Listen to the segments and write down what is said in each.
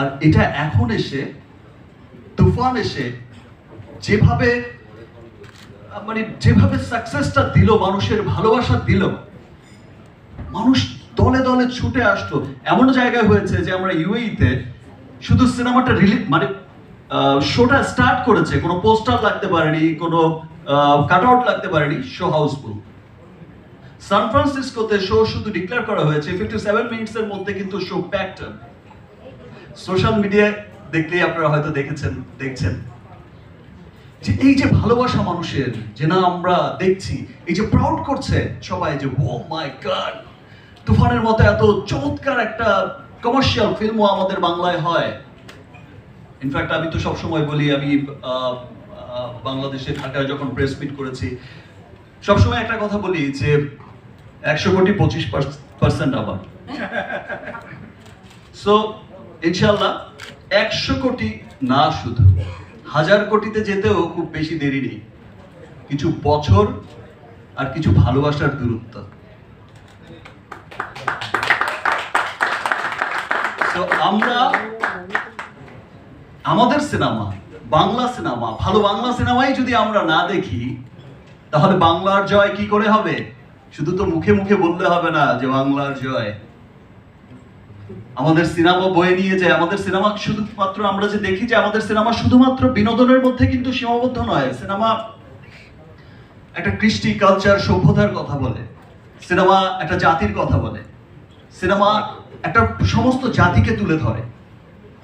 আর এটা এখন এসে, তুফান এসে যেভাবে মানে যেভাবে সাকসেসটা দিল, মানুষের ভালোবাসা দিল, মানুষ দলে দলে ছুটে আসতো এমন জায়গায় হয়েছে যে আমরা ইউএইতে শুধু সিনেমাটা রিলিজ মানে শোটা স্টার্ট করেছে। কোনো পোস্টার লাগতে পারেনি, কোনো কাট আউট লাগতে পারেনি শো হাউসফুল সান ফ্রান্সিসকোতে শো শুধু ডিক্লেয়ার করা হয়েছে ফিফটি সেভেন মিনিটস এর মধ্যে কিন্তু শো প্যাকড সোশ্যাল মিডিয়ায় দেখলেই আপনারা হয়তো দেখেছেন দেখছেন। যে এই যে ভালোবাসা মানুষের যে না আমরা দেখছি এই যে প্রাউড করছে সবাই যে ও মাই গড তুফানের মতো এত চমৎকার একটা কমার্শিয়াল ফিল্মও আমাদের বাংলায় হয়। ইনফ্যাক্ট আমি তো সবসময় বলি আমি বাংলাদেশে ঢাকায় যখন প্রেস মিট করেছি সবসময় একটা কথা বলি যে একশো কোটি পঁচিশ পার্সেন্ট আবার সো ইনশাল্লাহ একশো কোটি না শুধু, হাজার কোটিতে যেতেও খুব বেশি দেরি নেই। কিছু বছর আর কিছু ভালোবাসার দূরত্ব। আমরা, আমাদের সিনেমা, বাংলা সিনেমা, ভালো বাংলা সিনেমাই যদি আমরা না দেখি, তাহলে বাংলার জয় কি করে হবে? শুধু তো মুখে মুখে বললে হবে না যে বাংলার জয়। আমাদের সিনেমা বয়ে নিয়ে যায়, আমাদের সিনেমা শুধুমাত্র আমরা যে দেখি যে আমাদের সিনেমা শুধুমাত্র বিনোদনের মধ্যে কিন্তু সীমাবদ্ধ নয়, সিনেমা একটা কৃষ্টি কালচার সভ্যতার কথা বলে, সিনেমা একটা জাতির কথা বলে, সিনেমা একটা সমস্ত জাতিকে তুলে ধরে।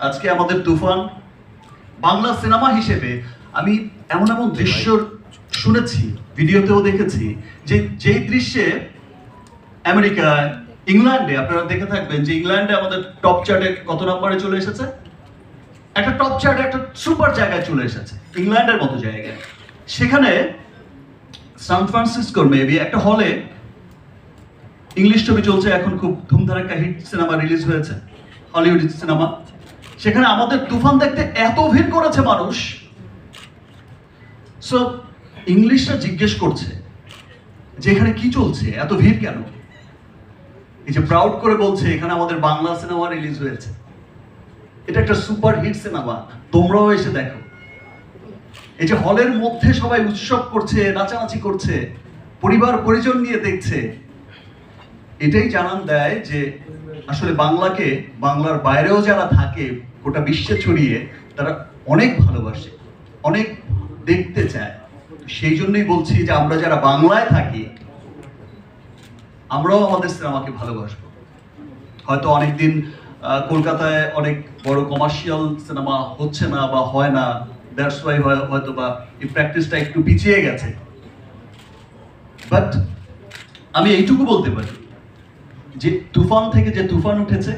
আজকে আমাদের তুফান, বাংলা সিনেমা হিসেবে আমি এমন এমন দৃশ্য শুনেছি, ভিডিওতেও দেখেছি, যে যেই দৃশ্যে আমেরিকায় ইংল্যান্ডে আপনারা দেখে থাকবেন যে ইংল্যান্ডে আমাদের টপ চার্টে কত নম্বরে চলে এসেছে? একটা টপ চার্টে একটা সুপার জায়গায় চলে এসেছে, ইংল্যান্ডের মতো জায়গায়। সেখানে সান ফ্রান্সিসকোর মেবি একটা হলে ইংলিশ ছবি চলছে, এখন খুব ধুমধারাক্কা হিট সিনেমা রিলিজ হয়েছে হলিউড সিনেমা সেখানে আমাদের তুফান দেখতে এত ভিড় করেছে মানুষ। সো ইংলিশটা জিজ্ঞেস করছে যে এখানে কি চলছে? এত ভিড় কেন? এই যে প্রাউড করে বলছে, এখানে আমাদের বাংলা সিনেমা রিলিজ হয়েছে। এটা একটা সুপার হিট সিনেমা তোমরাও এসে দেখো। এই যে হলের মধ্যে সবাই উৎসব করছে, নাচানাচি করছে, পরিবার পরিজন নিয়ে দেখছে। এটাই জানান দেয় যে আসলে বাংলাকে, বাংলার বাইরেও যারা থাকে, গোটা বিশ্বে ছড়িয়ে, তারা অনেক ভালোবাসে, অনেক দেখতে চায়। সেই জন্যই বলছি যে আমরা যারা বাংলায় থাকি আমরাও আমাদের সিনেমাকে ভালোবাসবো। হয়তো অনেকদিন কলকাতায় অনেক বড় কমার্শিয়াল সিনেমা হচ্ছে না বা হয় না দ্যাটস ওয়াই হয়তো বা এই প্র্যাকটিসটা একটু পিছিয়ে গেছে। বাট আমি এইটুকু বলতে পারি যে তুফান থেকে যে তুফান উঠেছে,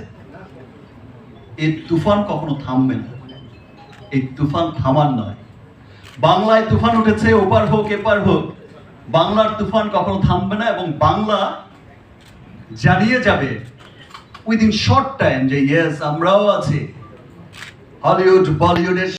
এই তুফান কখনো থামবে না। এই তুফান থামার নয়। বাংলায় তুফান উঠেছে, ওপার হোক, এপার হোক, বাংলার তুফান কখনো থামবে না এবং বাংলা জানিয়ে যাবে। উইদিন শর্ট টাইম যে ইয়েস আমরাও আছি। হলিউড বলিউডের